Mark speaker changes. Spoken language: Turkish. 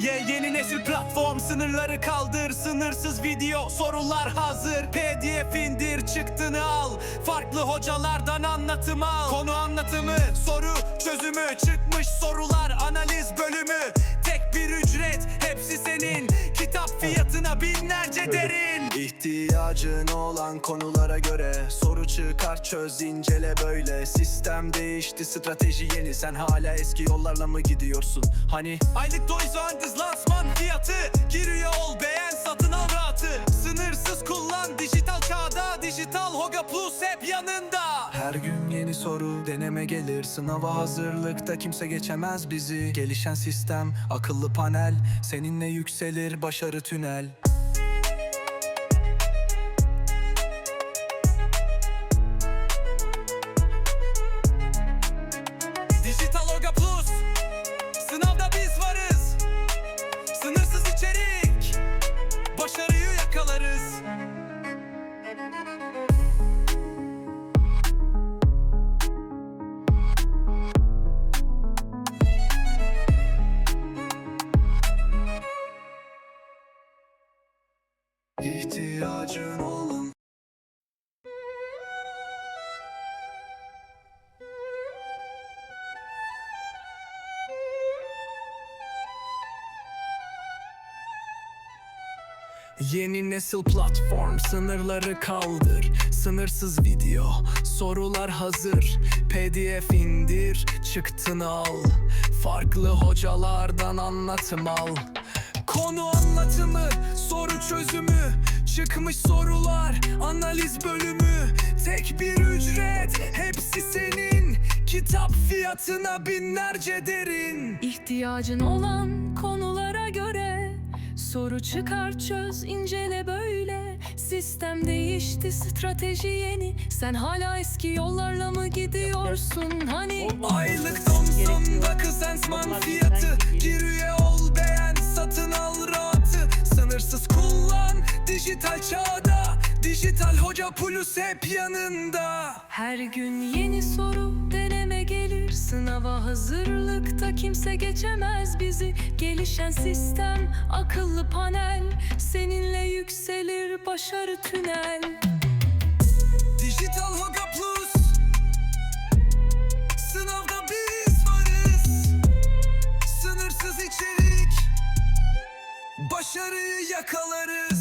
Speaker 1: Ye yeni nesil platform sınırları kaldır Sınırsız video sorular hazır. PDF indir çıktını al. Farklı hocalardan anlatım al. Konu anlatımı soru çözümü Çıkmış sorular analiz bölümü. Tek bir ücret hepsi senin Fiyatına binlerce derin.
Speaker 2: İhtiyacın olan konulara göre Soru çıkar çöz incele böyle. Sistem değişti strateji yeni. Sen hala eski yollarla mı gidiyorsun? Hani?
Speaker 1: Aylık Doizandız lansman fiyatı. Giriyor ol beğen satın al rahatı. Sınırsız kullan dijital çağda Dijital Hoga Plus hep yanında.
Speaker 2: Her gün yeni soru deneme gelir. Sınava hazırlıkta kimse geçemez bizi. Gelişen sistem akıllı panel. Seninle yükselir başarı tünel İhtiyacın olan Yeni nesil platform sınırları kaldır. Sınırsız video sorular hazır. PDF indir çıktını al. Farklı hocalardan anlatım al Konu anlatımı soru çözümü Çıkmış sorular analiz bölümü. Tek bir ücret hepsi senin. Kitap fiyatına binlerce derin.
Speaker 3: İhtiyacın olan konulara göre Soru çıkar çöz incele böyle. Sistem değişti strateji yeni. Sen hala eski yollarla mı gidiyorsun hani?
Speaker 2: Aylık Thomson Bakı Sensman fiyatı Populus hep yanında
Speaker 3: Her gün yeni soru deneme gelir. Sınava hazırlıkta kimse geçemez bizi. Gelişen sistem akıllı panel. Seninle yükselir başarı tünel.
Speaker 2: Dijital Hoga Plus. Sınavda biz varız. Sınırsız içerik. Başarıyı yakalarız.